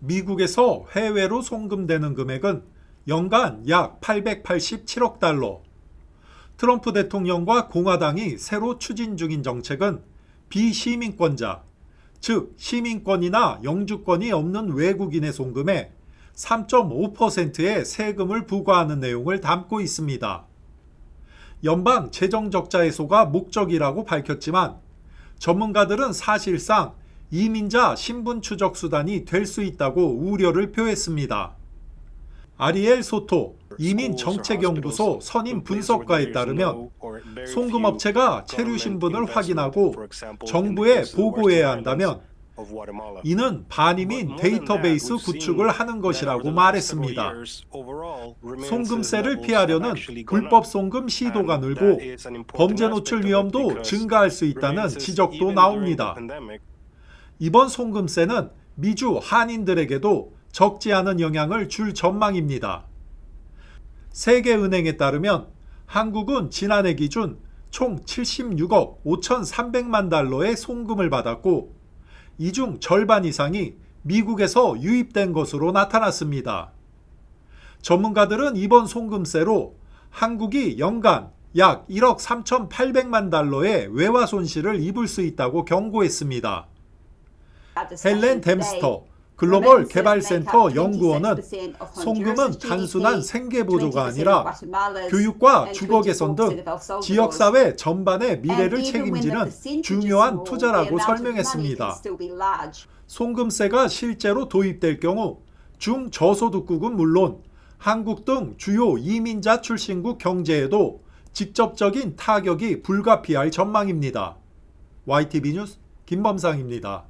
미국에서 해외로 송금되는 금액은 연간 약 887억 달러. 트럼프 대통령과 공화당이 새로 추진 중인 정책은 비시민권자, 즉 시민권이나 영주권이 없는 외국인의 송금에 3.5%의 세금을 부과하는 내용을 담고 있습니다. 연방 재정 적자 해소가 목적이라고 밝혔지만 전문가들은 사실상 이민자 신분 추적 수단이 될 수 있다고 우려를 표했습니다. 아리엘 소토 이민 정책연구소 선임 분석가에 따르면 송금업체가 체류 신분을 확인하고 정부에 보고해야 한다면 이는 반이민 데이터베이스 구축을 하는 것이라고 말했습니다. 송금세를 피하려는 불법 송금 시도가 늘고 범죄 노출 위험도 증가할 수 있다는 지적도 나옵니다. 이번 송금세는 미주 한인들에게도 적지 않은 영향을 줄 전망입니다. 세계은행에 따르면 한국은 지난해 기준 총 76억 5,300만 달러의 송금을 받았고 이 중 절반 이상이 미국에서 유입된 것으로 나타났습니다. 전문가들은 이번 송금세로 한국이 연간 약 1억 3,800만 달러의 외화 손실을 입을 수 있다고 경고했습니다. 헬렌 댐스터 글로벌 개발센터 연구원은 송금은 단순한 생계 보조가 아니라 교육과 주거 개선 등 지역사회 전반의 미래를 책임지는 중요한 투자라고 설명했습니다. 송금세가 실제로 도입될 경우 중저소득국은 물론 한국 등 주요 이민자 출신국 경제에도 직접적인 타격이 불가피할 전망입니다. YTV 뉴스 김범상입니다.